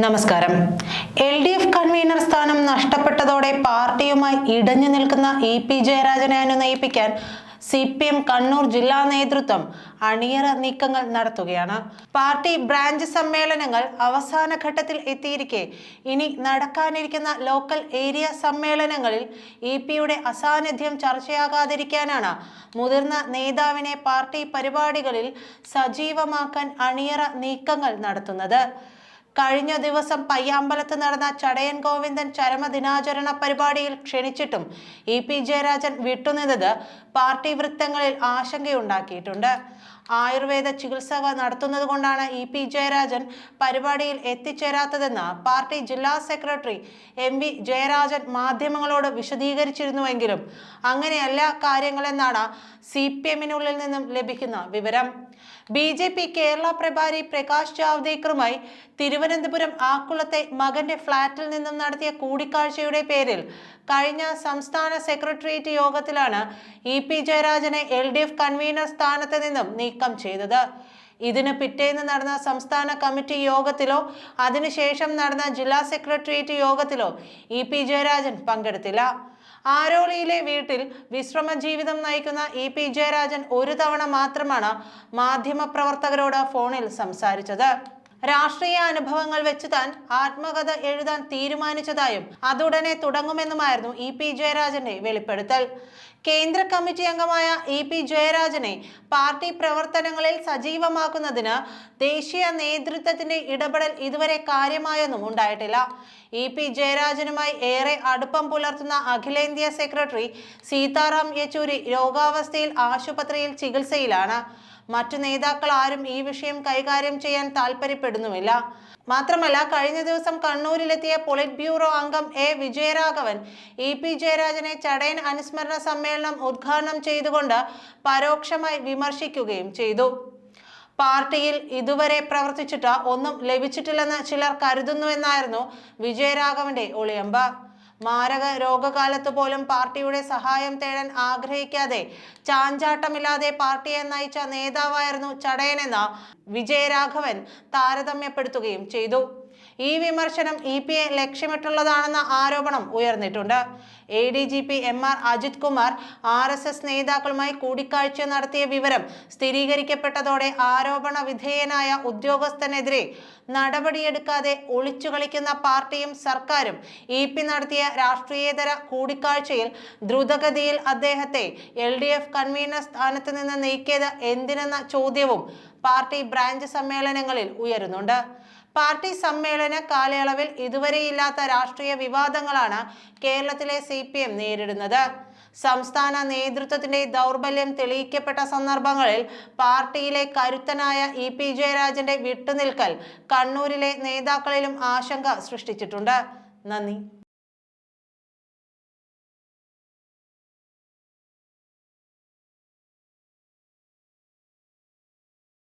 നമസ്കാരം. L D F convener സ്ഥാനം നഷ്ടപ്പെട്ടതോടെ പാർട്ടിയുമായി ഇടഞ്ഞു നിൽക്കുന്ന ഇ പി ജയരാജനെ അനുനയിപ്പിക്കാൻ സി പി എം കണ്ണൂർ ജില്ലാ നേതൃത്വം അണിയറ നീക്കങ്ങൾ നടത്തുകയാണ്. പാർട്ടി ബ്രാഞ്ച് സമ്മേളനങ്ങൾ അവസാന ഘട്ടത്തിൽ എത്തിയിരിക്കെ. ഇനി നടക്കാനിരിക്കുന്ന ലോക്കൽ ഏരിയ സമ്മേളനങ്ങളിൽ ഇ പിയുടെ അസാന്നിധ്യം ചർച്ചയാകാതിരിക്കാനാണ് മുതിർന്ന നേതാവിനെ പാർട്ടി പരിപാടികളിൽ സജീവമാക്കാൻ അണിയറ നീക്കങ്ങൾ നടത്തുന്നത്. കഴിഞ്ഞ ദിവസം പയ്യാമ്പലത്ത് നടന്ന ചടയൻ ഗോവിന്ദൻ ചരമദിനാചരണ പരിപാടിയിൽ ക്ഷണിച്ചിട്ടും ഇ പി ജയരാജൻ വിട്ടുനിന്നത് പാർട്ടി വൃത്തങ്ങളിൽ ആശങ്കയുണ്ടാക്കിയിട്ടുണ്ട്. ആയുർവേദ ചികിത്സ നടത്തുന്നത് കൊണ്ടാണ് ഇ പി ജയരാജൻ പരിപാടിയിൽ എത്തിച്ചേരാത്തതെന്ന് പാർട്ടി ജില്ലാ സെക്രട്ടറി എം വി ജയരാജൻ മാധ്യമങ്ങളോട് വിശദീകരിച്ചിരുന്നുവെങ്കിലും അങ്ങനെയല്ല കാര്യങ്ങളെന്നാണ് സി പി എമ്മിനുള്ളിൽ നിന്നും ലഭിക്കുന്ന വിവരം. ബി ജെ പി കേരള പ്രഭാരി പ്രകാശ് ജാവ്ദേക്കറുമായി തിരുവനന്തപുരം ആക്കുളത്തെ മകന്റെ ഫ്ളാറ്റിൽ നിന്നും നടത്തിയ കൂടിക്കാഴ്ചയുടെ പേരിൽ കഴിഞ്ഞ സംസ്ഥാന സെക്രട്ടേറിയറ്റ് യോഗത്തിലാണ് ഇ പി ജയരാജനെ എൽ ഡി എഫ് കൺവീനർ സ്ഥാനത്ത് നിന്നും നീക്കം ചെയ്തത്. ഇതിന് പിറ്റേന്ന് നടന്ന സംസ്ഥാന കമ്മിറ്റി യോഗത്തിലോ അതിനുശേഷം നടന്ന ജില്ലാ സെക്രട്ടേറിയറ്റ് യോഗത്തിലോ ഇ പി ജയരാജൻ പങ്കെടുത്തില്ല. ആരോളിയിലെ വീട്ടിൽ വിശ്രമ ജീവിതം നയിക്കുന്ന ഇ പി ജയരാജൻ ഒരു തവണ മാത്രമാണ് മാധ്യമപ്രവർത്തകരോട് ഫോണിൽ സംസാരിച്ചത്. രാഷ്ട്രീയ അനുഭവങ്ങൾ വെച്ച് താൻ ആത്മകഥ എഴുതാൻ തീരുമാനിച്ചതായും അതുടനെ തുടങ്ങുമെന്നുമായിരുന്നു ഇ പി ജയരാജന്റെ വെളിപ്പെടുത്തൽ. കേന്ദ്ര കമ്മിറ്റി അംഗമായ ഇ പി ജയരാജനെ പാർട്ടി പ്രവർത്തനങ്ങളിൽ സജീവമാക്കുന്നതിന് ദേശീയ നേതൃത്വത്തിന്റെ ഇടപെടൽ ഇതുവരെ കാര്യമായൊന്നും ഉണ്ടായിട്ടില്ല. ഇ പി ജയരാജനുമായി ഏറെ അടുപ്പം പുലർത്തുന്ന അഖിലേന്ത്യാ സെക്രട്ടറി സീതാറാം യെച്ചൂരി രോഗാവസ്ഥയിൽ ആശുപത്രിയിൽ ചികിത്സയിലാണ്. മറ്റു നേതാക്കൾ ആരും ഈ വിഷയം കൈകാര്യം ചെയ്യാൻ താല്പര്യപ്പെടുന്നുമില്ല. മാത്രമല്ല കഴിഞ്ഞ ദിവസം കണ്ണൂരിലെത്തിയ പൊളിറ്റ് ബ്യൂറോ അംഗം എ. വിജയരാഘവൻ ഇ. പി. ജയരാജനെ ചടയൻ അനുസ്മരണ സമ്മേളനം ഉദ്ഘാടനം ചെയ്തുകൊണ്ട് പരോക്ഷമായി വിമർശിക്കുകയും ചെയ്തു. പാർട്ടിയിൽ ഇതുവരെ പ്രവർത്തിച്ചിട്ട് ഒന്നും ലഭിച്ചിട്ടില്ലെന്ന് ചിലർ കരുതുന്നുവെന്നായിരുന്നു വിജയരാഘവന്റെ ഒളിയമ്പ്. മാരക രോഗകാലത്ത് പോലും പാർട്ടിയുടെ സഹായം തേടാൻ ആഗ്രഹിക്കാതെ ചാഞ്ചാട്ടമില്ലാതെ പാർട്ടിയെ നയിച്ച നേതാവായിരുന്നു ചടയനെന്ന് വിജയരാഘവൻ താരതമ്യപ്പെടുത്തുകയും ചെയ്തു. ഈ വിമർശനം ഇ പി എ ലക്ഷ്യമിട്ടുള്ളതാണെന്ന ആരോപണം ഉയർന്നിട്ടുണ്ട്. A D G P M R Ajith Kumar R S S നേതാക്കളുമായി കൂടിക്കാഴ്ച നടത്തിയ വിവരം സ്ഥിരീകരിക്കപ്പെട്ടതോടെ ആരോപണ വിധേയനായ ഉദ്യോഗസ്ഥനെതിരെ നടപടിയെടുക്കാതെ ഒളിച്ചു കളിക്കുന്ന പാർട്ടിയും സർക്കാരും ഇ പി നടത്തിയ രാഷ്ട്രീയേതര കൂടിക്കാഴ്ചയിൽ ദ്രുതഗതിയിൽ അദ്ദേഹത്തെ എൽ ഡി എഫ് കൺവീനർ സ്ഥാനത്ത് നിന്ന് നീക്കിയത് എന്തിനെന്ന ചോദ്യവും പാർട്ടി ബ്രാഞ്ച് സമ്മേളനങ്ങളിൽ ഉയരുന്നുണ്ട്. പാർട്ടി സമ്മേളന കാലയളവിൽ ഇതുവരെയില്ലാത്ത രാഷ്ട്രീയ വിവാദങ്ങളാണ് കേരളത്തിലെ സി നേരിടുന്നത്. സംസ്ഥാന നേതൃത്വത്തിന്റെ ദൗർബല്യം തെളിയിക്കപ്പെട്ട സന്ദർഭങ്ങളിൽ പാർട്ടിയിലെ കരുത്തനായ ഇ പി ജയരാജന്റെ വിട്ടുനിൽക്കൽ കണ്ണൂരിലെ നേതാക്കളിലും ആശങ്ക സൃഷ്ടിച്ചിട്ടുണ്ട്. നന്ദി.